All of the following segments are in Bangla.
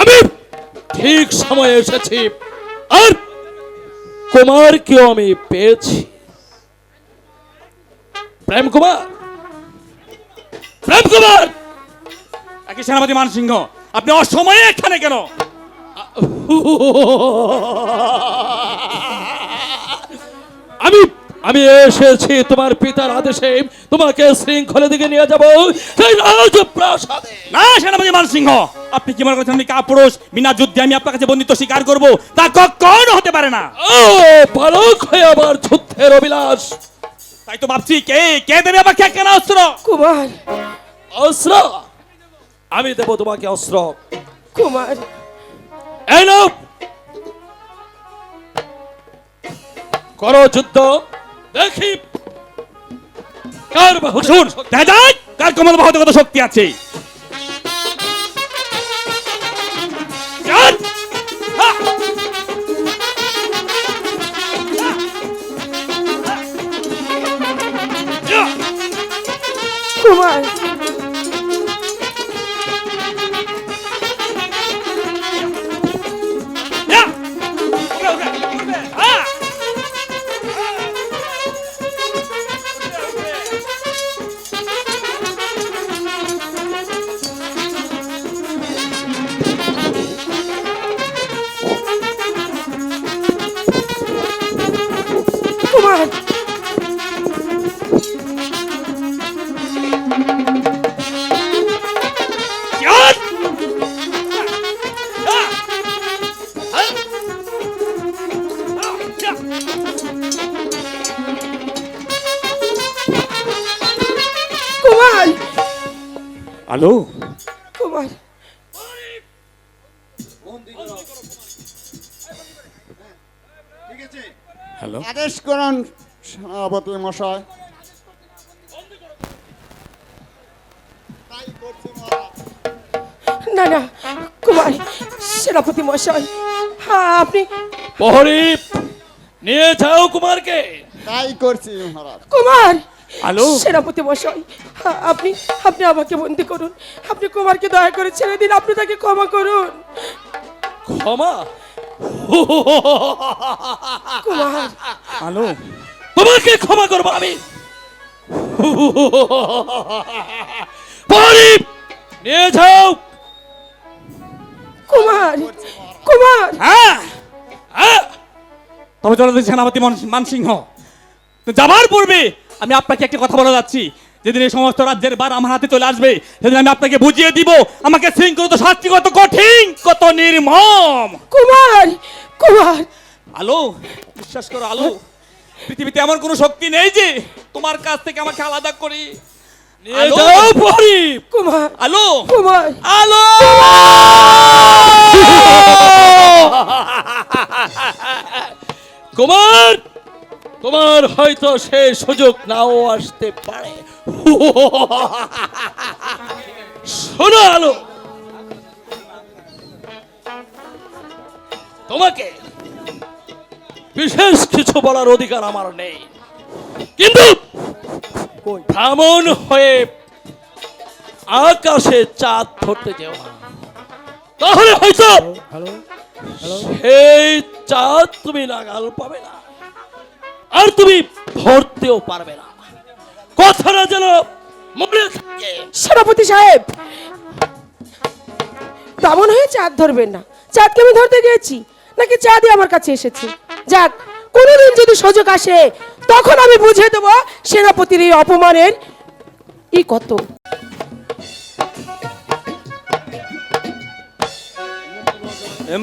আমি ঠিক সময়ে এসেছি। আর কুমারকেও আমি পেয়েছি। প্রেম কুমার! প্রেম কুমার! একই সেনাপতি মানসিংহ আপনি অসময়ে এখানে কেন? আমি আমি এসেছি তোমার পিতার আদেশে। তোমাকে শৃঙ্খলা দিকে নিয়ে যাব। সেই রাজপ্রাসাদে। না সেনাপতি মানসিংহ। আপনি কি মনে করছেন আমি কাপুরুষ? বিনা যুদ্ধে আমি আপনার কাছে বন্দিত্ব স্বীকার করব? তা কখনো হতে পারে না। ও বালক হয়ে আবার যুদ্ধের অবিলাস তাই তো ভাবছি কে কে দেবে আমাকে কেন অস্ত্র? কুমার। অস্ত্র? আমি দেব তোমাকে অস্ত্র। কুমার। এই নাও। করো যুদ্ধ। দেখি। কার শুন দেখা যায় কার কমল বাহাদুর কত শক্তি আছে? কুমার মশাই। না না কুমার সেনাপতি মশাই হ্যাঁ আপনি প্রহরী নিয়ে যাও কুমারকে। তাই করছি মহারাজ। কুমার হ্যালো? সেনাপতি মশাই হ্যাঁ, আপনি আপনি আমাকে বন্দি করুন। আপনি কুমারকে দয়া করে ছেড়ে দিন আপনি তাকে ক্ষমা করুন। ক্ষমা? কুমার। আলো তোমাকে ক্ষমা করব আমি। প্রহরী নিয়ে যাও। কুমার কুমার। হ্যাঁ হ্যাঁ। তবে চলে সেনাপতি মান- মানসিংহ। যাবার পূর্বে আমি আপনাকে একটা কথা বলে যাচ্ছি। যেদিন এই সমস্ত রাজ্যের বার আমার হাতে চলে আসবে সেদিন আমি আপনাকে বুঝিয়ে দিব আমাকে শৃঙ্খল তো শাস্তি কত কঠিন কত নির্মম। কুমার কুমার। আলো বিশ্বাস করো আলো। পৃথিবীতে এমন কোনো শক্তি নেই যে তোমার কাছ থেকে আমাকে আলাদা করি। আলো? কুমার আলো কুমার। আলো। কুমার তোমার হয়তো সে সুযোগ নাও আসতে পারে। শোনো আলো। তোমাকে বিশেষ কিছু বলার অধিকার আমার নেই। কিন্তু ভ্রমণ হয়ে আকাশে চাঁদ ধরতে যেও না। তাহলে হয়তো সেই চাঁদ তুমি নাগাল পাবে না আর তুমি ধরতেও পারবে না। কথাটা যেন মনে থাকে। সেনাপতি সাহেব তেমন হয়ে চাঁদ ধরবেন না। চাঁদকে আমি ধরতে গিয়েছি নাকি চাঁদই আমার কাছে এসেছে? যাক কোনোদিন যদি সুযোগ আসে তখন আমি বুঝে দেবো সেনাপতির এই অপমানের ই কত।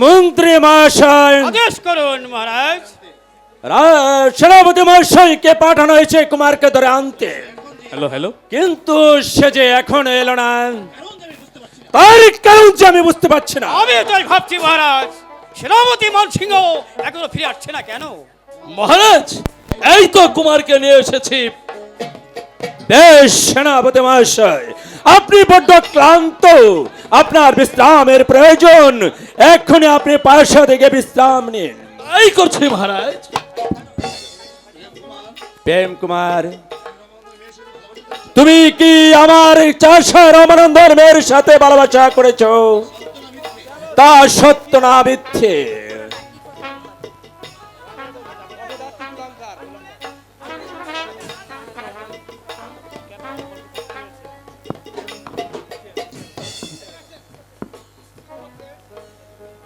মন্ত্রী মহাশয় আদেশ করুন মহারাজ। সেনাপতি মহাশয়কে পাঠানো হয়েছে কুমারকে ধরে আনতে। Hello hello. কিন্তু সে যে এখন এলো না তার কারণ যে আমি বুঝতে পারছি না। আমি তাই ভাবছি মহারাজ। সেনাপতি মানসিংহ এখনও ফিরে আসছে না কেন? মহারাজ এই তো কুমারকে নিয়ে এসেছি। বেশ সেনাপতি মহাশয় আপনি বড্ড ক্লান্ত। আপনার বিশ্রামের প্রয়োজন। এক্ষুনি আপনি পাশা থেকে বিশ্রাম নিন। এই করছি মহারাজ। প্রেম কুমার তুমি কি আমার চাষা রমানন্দর মেয়ের সাথে ভালোবাসা করেছ? তা সত্য না মিথ্যে।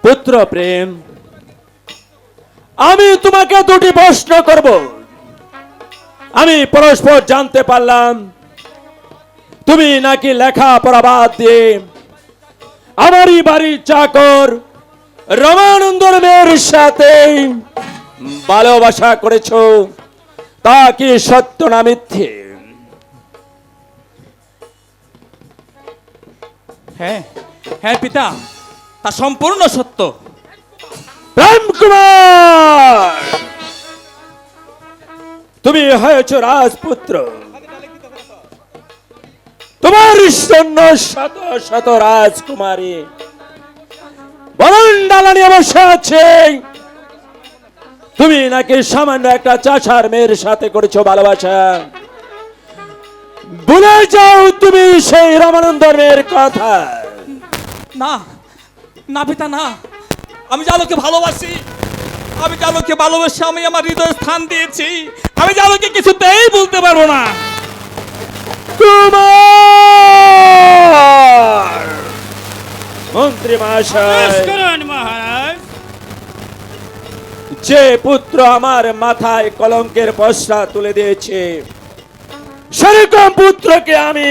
পুত্র প্রেম, আমি তোমাকে দুটি প্রশ্ন করব। আমি পরস্পর জানতে পারলাম, তুমি নাকি লেখা পড়া বাদ দিয়ে আমারই বাড়ির চাকর। রমানন্দর মেয়ের সাথে ভালোবাসা করেছ তা কি সত্য না মিথ্যে? হ্যাঁ হ্যাঁ পিতা তা সম্পূর্ণ সত্য। প্রেম কুমার তুমি হয়েছ রাজপুত্র। তোমার শত শত রাজকুমারী। বরণ ডালানি অবশ্য আছে। তুমি নাকি সামান্য একটা চাষার মেয়ের সাথে করেছ ভালোবাসা? ভুলে যাও তুমি সেই রামানন্দর মেয়ের কথা। না না পিতা, না। আমি জালোকে ভালোবাসি। আমি জালোকে ভালোবাসি আমি আমার হৃদয় স্থান দিয়েছি। আমি জালোকে কিছুতেই বলতে পারব না। কুমার! মন্ত্রী মহাশয়। মহারাজ। যে পুত্র আমার মাথায় কলঙ্কের পশরা তুলে দিয়েছে সেরকম পুত্রকে আমি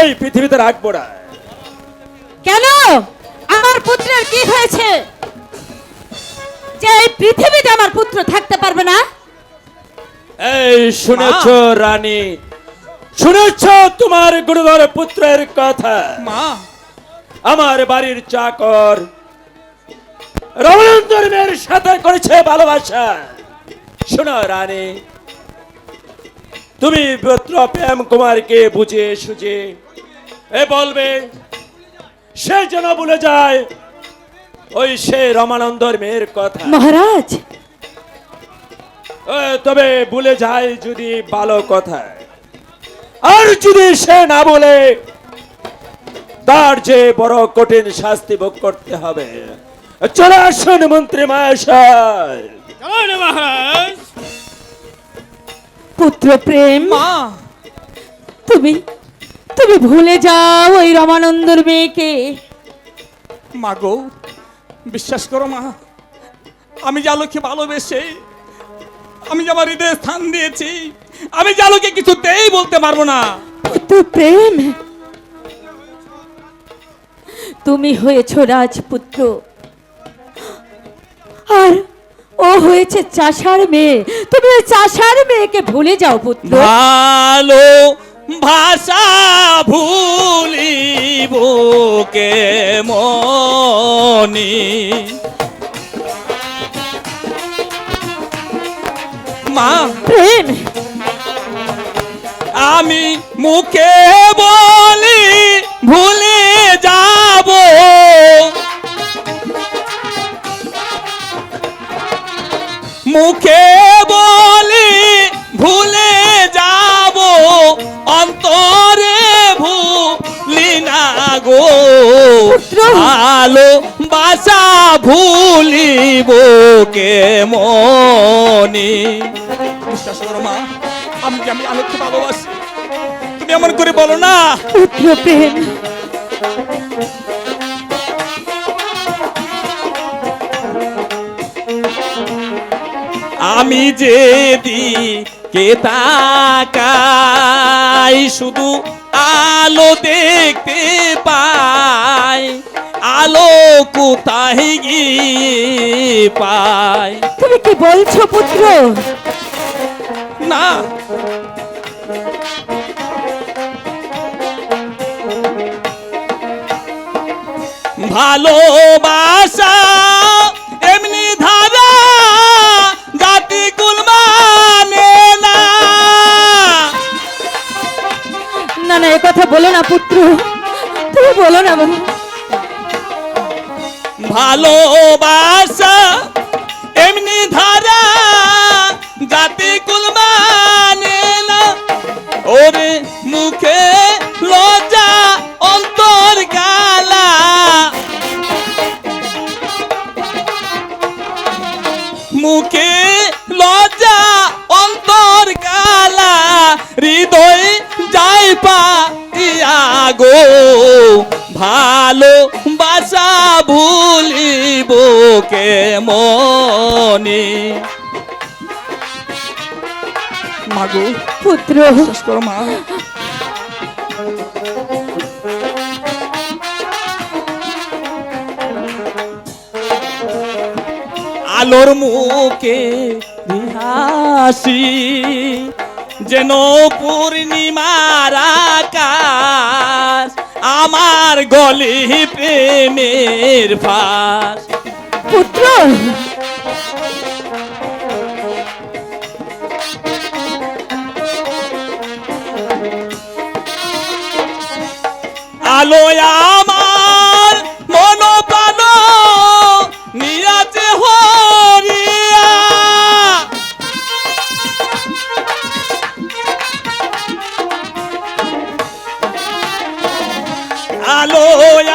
এই পৃথিবীতে রাখব না। কেন? আমার পুত্রের কি হয়েছে? যে এই পৃথিবীতে আমার পুত্র থাকতে পারবে না? এই শুনেছ রানী শুনেছ তোমার গুরুধর পুত্রের কথা? মা। আমার বাড়ির চাকর রমণন্দর মেয়ের সাথে করেছে ভালোবাসা। শোনো রানী তুমি পুত্র প্রেম কুমারকে বুঝে সুঝে এ বলবে সে যেন বলে যায় ওই সে রমানন্দর মেয়ের কথা। মহারাজ। এ, তবে ভুলে যায় যদি ভালো কথা আর যদি সে না বলে তার যে বড় কঠিন শাস্তি ভোগ করতে হবে। চলে আসুন মন্ত্রী মহাশয়। পুত্র প্রেম তুমি তুমি ভুলে যাও ওই রমানন্দর মেয়েকে। মা গো বিশ্বাস করো মা আমি জালোকে ভালোবেসে আমি যে আমার হৃদয়ে স্থান দিয়েছি আমি জালোকে কিছুতেই বলতে পারব না। পুত্র প্রেম। তুমি হয়েছ রাজপুত্র। আর ও হয়েছে চাষার মেয়ে। তুমি ওই চাষার মেয়েকে ভুলে যাও পুত্র। ভালো ভাষা ভুলিব কে মনি মা প্রেম। আমি মুখে বলি ভুলে যাব। মুখে বলি ভুলে যাব। অন্তরে ভুলি না গো। পুত্র। বাসা ভুলিব কে মনি বিশ্বাস করো মা আমি আমি আলোককে ভালোবাসি। তুমি এমন করে বলো না। পুত্র প্রেম। আমি যে দিকে তাকাই শুধু আলো দেখতে পাই। আলো কোথায় গিয়ে পাই? তুমি কি বলছো পুত্র? না। ভালোবাসা এমনি ধারা জাতি কুল মানে না। না না এ কথা বলো না পুত্র। তুমি বলো না বাবা। ভালোবাসা। এমনি ধারা জাতি কুল না। ওরে মুখে লজ্জা অন্তর গালা। মুখে লজ্জা অন্তর গালা। হৃদয় যাই পা গো। ভালো বাসা ভূ কে মনে। মাগো পুত্র। শেষ করো মা। আলোর মুখে হাসি যেন পূর্ণিমার আকাশ আমার গলি প্রেমের ফাঁস। পুত্র? আলোয় আমার মন প্রাণ নিয়াছে হরিয়া। আলোয়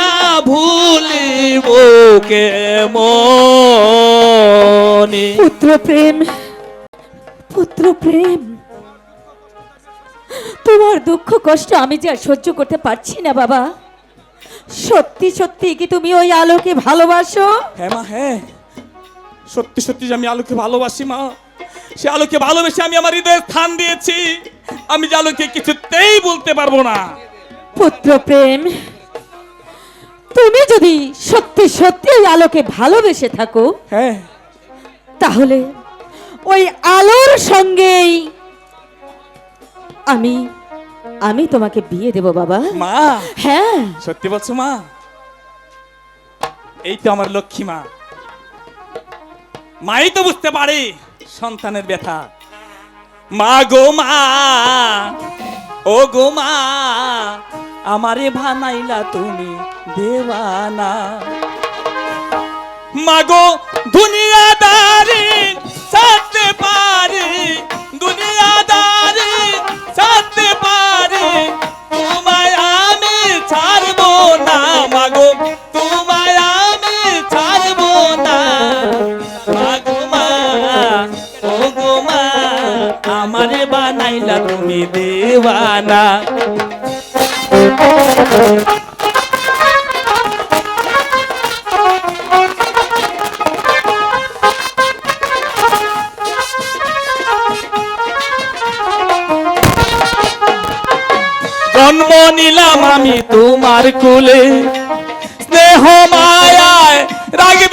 বাসা ভুলিব কে মনে পুত্র প্রেম পুত্র প্রেম। তোমার দুঃখ কষ্ট আমি যে আর সহ্য করতে পারছি না বাবা। সত্যি সত্যি কি তুমি ওই আলোকে ভালোবাসো? হ্যাঁ মা হ্যাঁ। সত্যি সত্যি যে আমি আলোকে ভালোবাসি মা। সে আলোকে ভালোবেসে আমি আমার হৃদয়ে স্থান দিয়েছি। আমি যে আলোকে কিছুতেই বলতে পারব না। পুত্র প্রেম তুমি যদি সত্যি সত্যি ওই আলোকে ভালোবেসে থাকো হ্যাঁ। তাহলে ওই আলোর সঙ্গেই আমি আমি তোমাকে বিয়ে দেব বাবা। মা? হ্যাঁ। সত্যি বলছো মা? এই তো আমার লক্ষ্মী মা। মাই তো বুঝতে পারে সন্তানের ব্যথা। মা গো মা ও গো মা আমারে ভানাইলা তুমি দেওয়ানা। মাগো, দুনিয়াদারি সাথে পারে, দুনিয়াদারি সাথে পারে। তোমায় আমি ছাড়বো না, মাগো, তোমায় আমি ছাড়বো না। মাগো মা ও গো মা, আমারে বানাইলা তুমি দেওয়ানা। জন্ম নিলাম আমি তোমার কুলে। স্নেহ মায়ায় রাখবে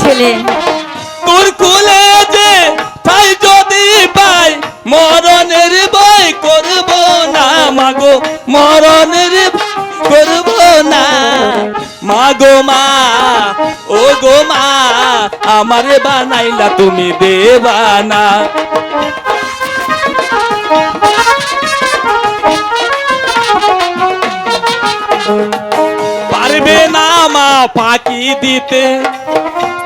ছেলে। তোর কুলে যে ঠাই যদি পাই, মরণের ভয় করব না, মাগো, মরণের করব না। মাগো মা, ও গো মা, আমারে বানাইলা তুমি দেবানা। পারবে না মা পাকি দিতে।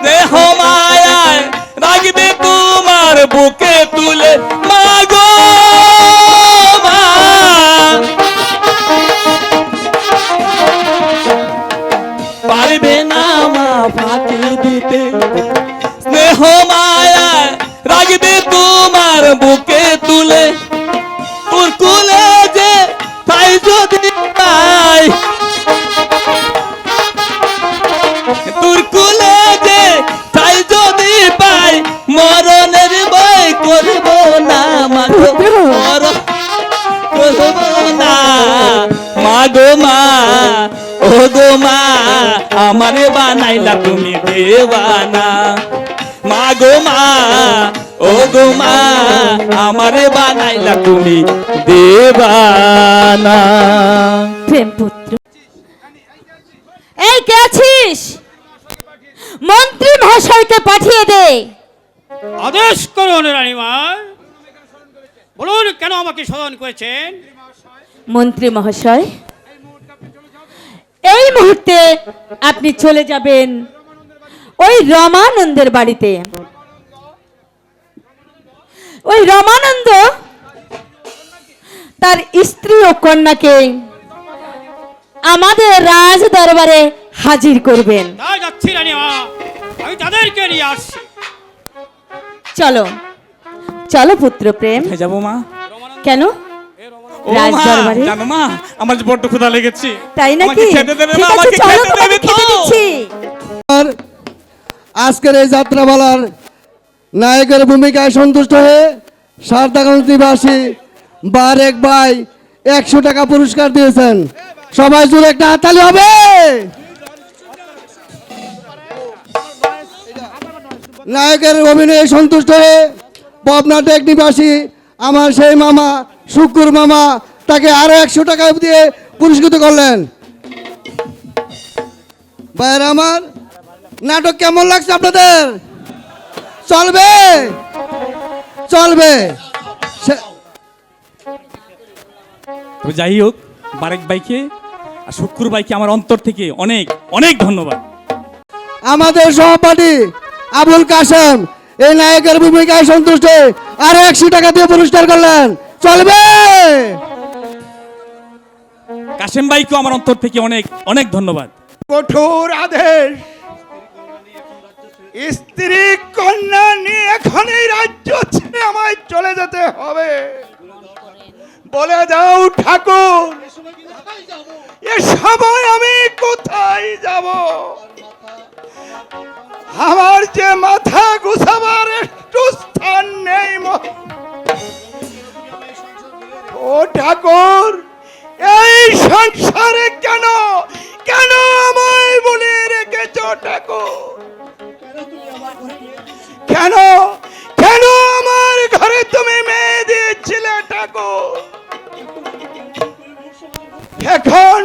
স্নেহ মায়ায় রাখবে তোমার বুকে তুলে। মাগো পারবে না মা ফাঁকি দিতে। স্নেহ মায়ায় রাখবে তোমার বুকে আমারে বানাইলা তুমি দেওয়ানা। মা গো মা ও গো মা আমারে বানাইলা তুমি দেবানা প্রেম পুত্র এই কে আছিস? মন্ত্রী মহাশয়কে পাঠিয়ে দে। আদেশ করুন রানীমার বলুন কেন আমাকে স্মরণ করেছেন? মন্ত্রী মহাশয় এই মুহূর্তে আপনি চলে যাবেন ওই রমানন্দের বাড়িতে। ওই রমানন্দ তার স্ত্রী ও কন্যাকে আমাদের রাজ দরবারে হাজির করবেন। তাই যাচ্ছি রানীমা আমি তাদেরকে নিয়ে আসছি। চলো চলো পুত্র প্রেম। যাব মা? কেন? জানো মা আমার যে বড্ড ক্ষুধা লেগেছে। তাই নাকি? আমাকে খেতে দেবে ঠিক আছে চলো তোমাকে খেতে দিচ্ছি। আজকের এই যাত্রাপালার নায়কের ভূমিকায় সন্তুষ্ট হয়ে সারদাগঞ্জ নিবাসী বারেক ভাই একশো টাকা পুরস্কার দিয়েছেন। সবাই জুড়ে একটা হাততালি হবে। নায়কের অভিনয়ে সন্তুষ্ট হয়ে পবনা টেক নিবাসী আমার সেই মামা শুকুর মামা তাকে আরও একশো টাকা দিয়ে পুরস্কৃত করলেন। ভাইয়ের আমার নাটক কেমন লাগছে আপনাদের? চলবে? চলবে। যাই হোক বারেক ভাইকে আর শুক্র ভাইকে আমার অন্তর থেকে অনেক অনেক ধন্যবাদ। আমাদের সহপাঠী আবুল কাসেম এই নায়কের ভূমিকায় সন্তুষ্ট আরও একশো টাকা দিয়ে পুরস্কার করলেন। চলবে। কাশেম ভাইকেও আমার অন্তর থেকে অনেক অনেক ধন্যবাদ। কঠোর আদেশ। স্ত্রী কন্যা নিয়ে এখন এই রাজ্য ছেড়ে আমায় চলে যেতে হবে। বলে দাও ঠাকুর এ সময় আমি কোথায় যাব? আমার যে মাথা গুছাবার একটু স্থান নেই ও ঠাকুর, এই সংসারে কেন কেন আমায় বলে রেখেছ ঠাকুর? কেন কেন আমার ঘরে তুমি মেয়ে দিয়েছিলে ঠাকুর? এখন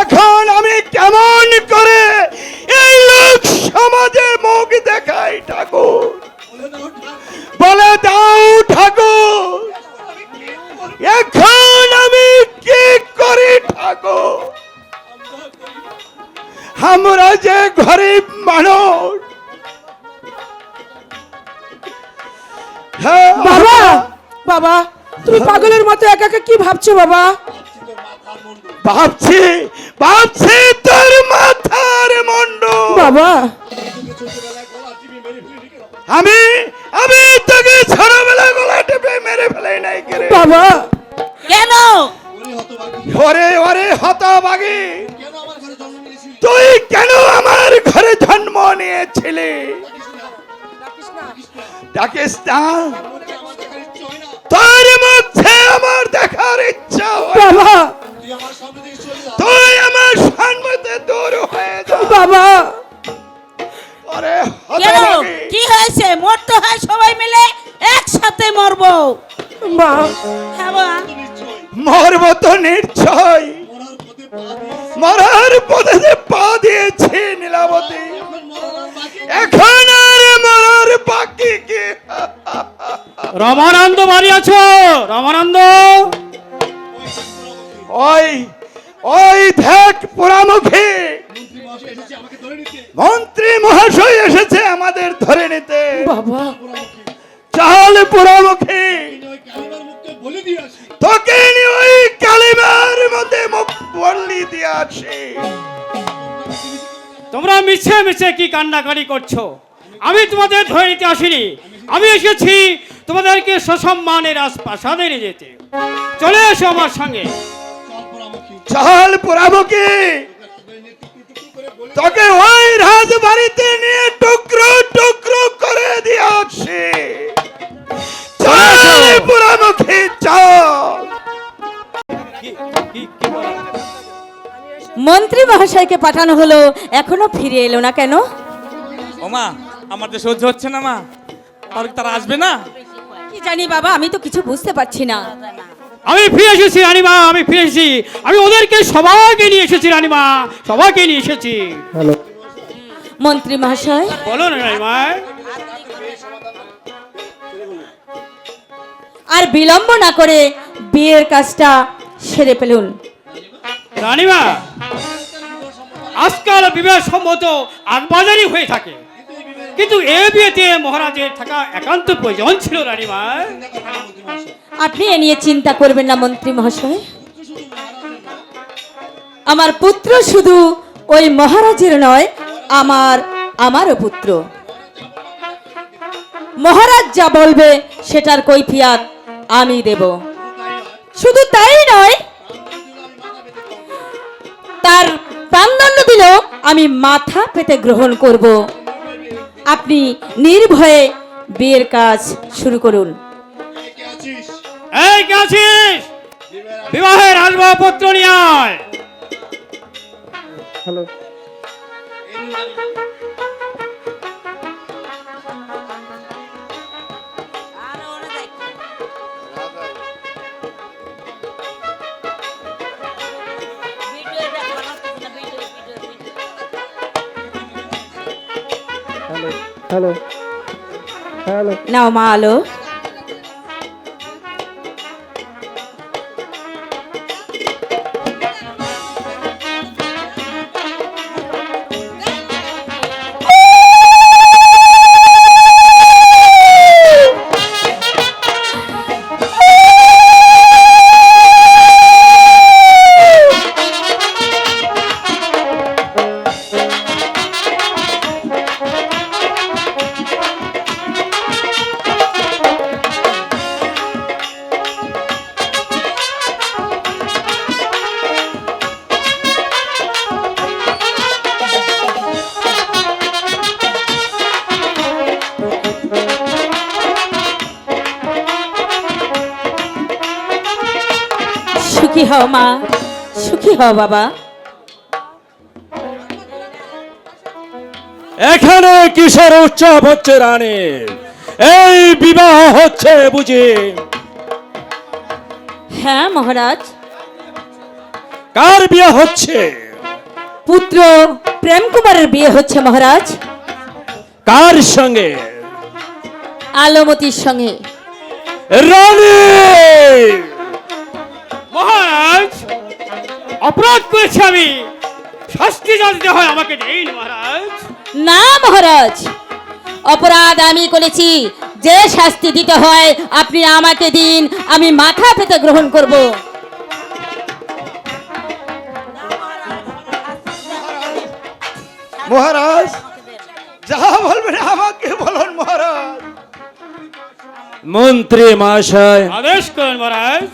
এখন আমি কেমন করে একা কি ভাবছ বাবা? ভাবছি ভাবছি। বাবা। কেন? কি? হয়েছে? মরতে হয় সবাই মিলে একসাথে মরবো। মা। হ্যাঁ তো নিশ্চয়। মরার পথে যে পা দিয়েছি নীলাবতী। এখন আর মরার বাকি কি? রমানন্দ বাড়ি আছো রমানন্দ। ওই ওই দেখ পোড়ামুখী মন্ত্রী মহাশয় এসেছে আমাদের ধরে নিতে। বাবা। চাল পোড়ামুখী তোকে নিয়ে ওই কালিমার মধ্যে মুখ বললি দিয়ে আসি। তোমরা মিছে মিছে কি কান্নাকারি করছ? আমি তোমাদের ধরে নিতে আসিনি। আমি এসেছি তোমাদেরকে সসম্মানের রাজপ্রাসাদে নিয়ে যেতে। চলে এসো আমার সঙ্গে। চাল পোড়ামুখী তোকে ওই রাজবাড়িতে নিয়ে টুকরো টুকরো করে দিয়ে আসি চল। মন্ত্রী মহাশয়কে পাঠানো হলো এখনও ফিরে এলো না কেন? ও মা আমার যে সহ্য হচ্ছে না মা তারা আসবে না? কি জানি বাবা আমি তো কিছু বুঝতে পারছি না। আমি ফিরে এসেছি রানীমা আমি ফিরে এসেছি। আমি ওদেরকে সবাইকে নিয়ে এসেছি রানীমা সবাইকে নিয়ে এসেছি। মন্ত্রী মহাশয়। বলো না রানীমা। আর বিলম্ব না করে বিয়ের কাজটা সেরে ফেলুন। রানীমা আজকাল বিবাহ সম্মত আগবাজারি হয়ে থাকে। কিন্তু এ বিয়েতে মহারাজের থাকা একান্ত প্রয়োজন ছিল, রানীমা। আপনি এ নিয়ে চিন্তা করবেন না, মন্ত্রী মহাশয়। আমার পুত্র শুধু ওই মহারাজের নয়, আমার, আমারও পুত্র। মহারাজ যা বলবে সেটার কৈফিয়াত আমি দেব। শুধু তাই নয়, তার প্রাণদণ্ড দিলেও আমি মাথা পেতে গ্রহণ করব। আপনি নির্ভয়ে বিয়ের কাজ শুরু করুন। এই কে আছিস? বিবাহের আসবাবপত্র নিয়ে আয়। নাও মা আলো সুখী হও মা সুখী হও বাবা। এখানে কিসের উৎসব হচ্ছে রানী? এই বিবাহ হচ্ছে বুঝি। হ্যাঁ মহারাজ। কার বিয়ে হচ্ছে? পুত্র প্রেম কুমারের বিয়ে হচ্ছে মহারাজ। কার সঙ্গে? আলমতির সঙ্গে। রানী! মহারাজ অপরাধ করেছি আমি। শাস্তি দিতে হয় আমাকে দিন মহারাজ। না মহারাজ অপরাধ আমি করেছি। যে শাস্তি দিতে হয় আপনি আমাকে দিন আমি মাথা পেতে গ্রহণ করব। মহারাজ যা বলবেন আমাকে বলুন মহারাজ। মন্ত্রী মহাশয়। আদেশ করুন মহারাজ।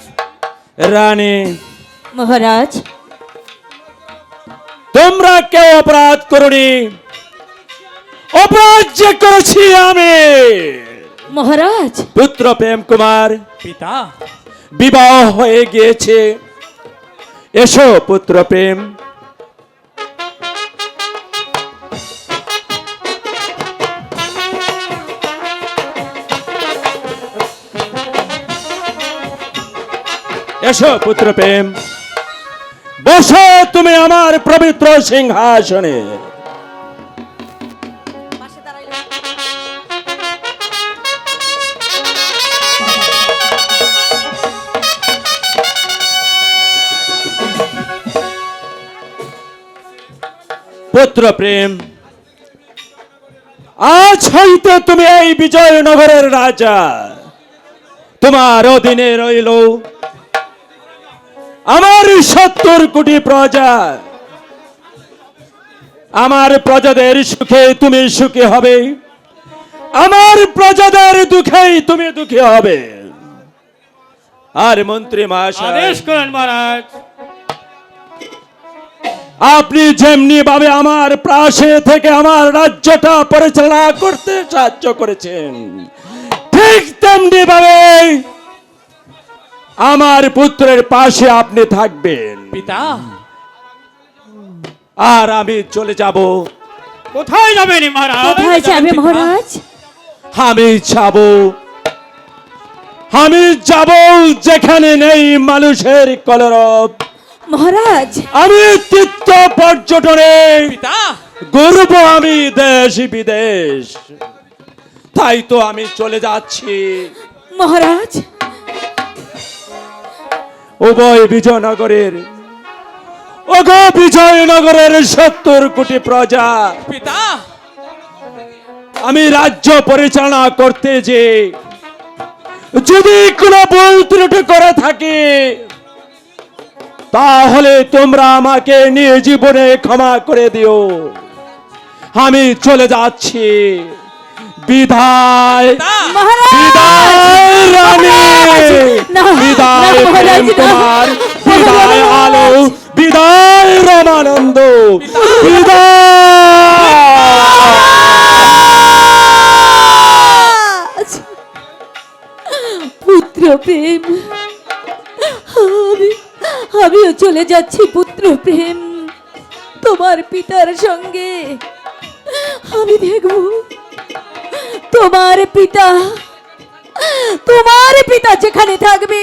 রানী। মহারাজ। তোমরা কেউ অপরাধ করনি। অপরাধ যে করেছি আমি। মহারাজ। পুত্র প্রেম কুমার পিতা। বিবাহ হয়ে গিয়েছে। এসো পুত্র প্রেম। এসো পুত্র প্রেম। বসো তুমি আমার পবিত্র সিংহাসনে। পুত্র প্রেম আজ হইতে তুমি এই বিজয়নগরের রাজা। তোমার অধীনে রইল আমার সত্তর কোটি প্রজা। আমার প্রজাদের সুখে তুমি সুখী হবে। আমার প্রজাদের দুঃখেই তুমি দুঃখী হবে। আর মন্ত্রী মহাশয় করুন মহারাজ। আপনি যেমনি ভাবে আমার প্রাসে থেকে আমার রাজ্যটা পরিচালনা করতে সাহায্য করেছেন ঠিক তেমনি ভাবে আমার পুত্রের পাশে আপনি থাকবেন। পিতা? আর আমি চলে যাব। কোথায় যাবেন মহারাজ? কোথায় যাবে মহারাজ? আমি যাব। আমি যাব যেখানে নেই মানুষের কলরব। মহারাজ। আমি তীর্থ পর্যটনে। পিতা? ঘুরব আমি দেশ বিদেশ। তাই তো আমি চলে যাচ্ছি। মহারাজ উভয় বিজয়নগরের ওগো বিজয়নগরের সত্তর কোটি প্রজা। পিতা! আমি রাজ্য পরিচালনা করতে যে যদি কোনো ভুল ত্রুটি করে থাকি তাহলে তোমরা আমাকে নিয়ে জীবনে ক্ষমা করে দিও। আমি চলে যাচ্ছি। বিদায়। মহারাজ! বিদায় রানী। না, বিদায় প্রেম। কুমার। বিদায় আলো। বিদায় রমানন্দ। বিদায়! পুত্র প্রেম। আমি আমিও চলে যাচ্ছি পুত্র প্রেম। তোমার পিতার সঙ্গে। আমি দেখব তোমার পিতা তোমার পিতা যেখানে থাকবে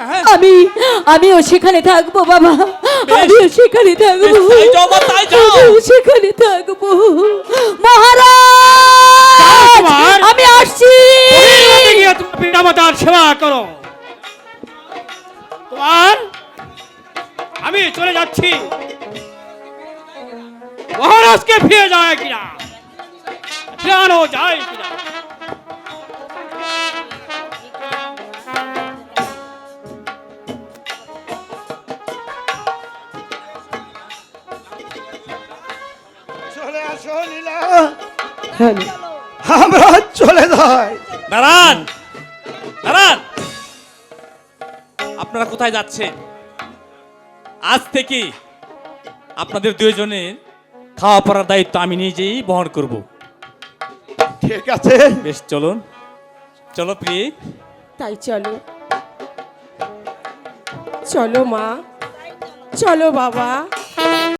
হ্যাঁ। আমি আমিও সেখানে থাকব বাবা। আমিও সেখানে থাকব। সেখানে থাকব। মহারাজ আমি আসছি। পিতামাতার সেবা করো। তোমার আমি চলে যাচ্ছি। মহারাজকে ফিরে যায় কিনা? ফিরানো যায় কিনা। চলে আসো নীলা। আমরা চলে যাই। নারায়ণ নারায়ণ আপনারা কোথায় যাচ্ছেন? আজ থেকে আপনাদের দুজনের খাওয়া পড়ার দায়িত্ব আমি নিজেই বহন করব। ঠিক আছে। বেশ চলুন। চলো প্রিয় তাই চলো। চলো মা। চলো বাবা।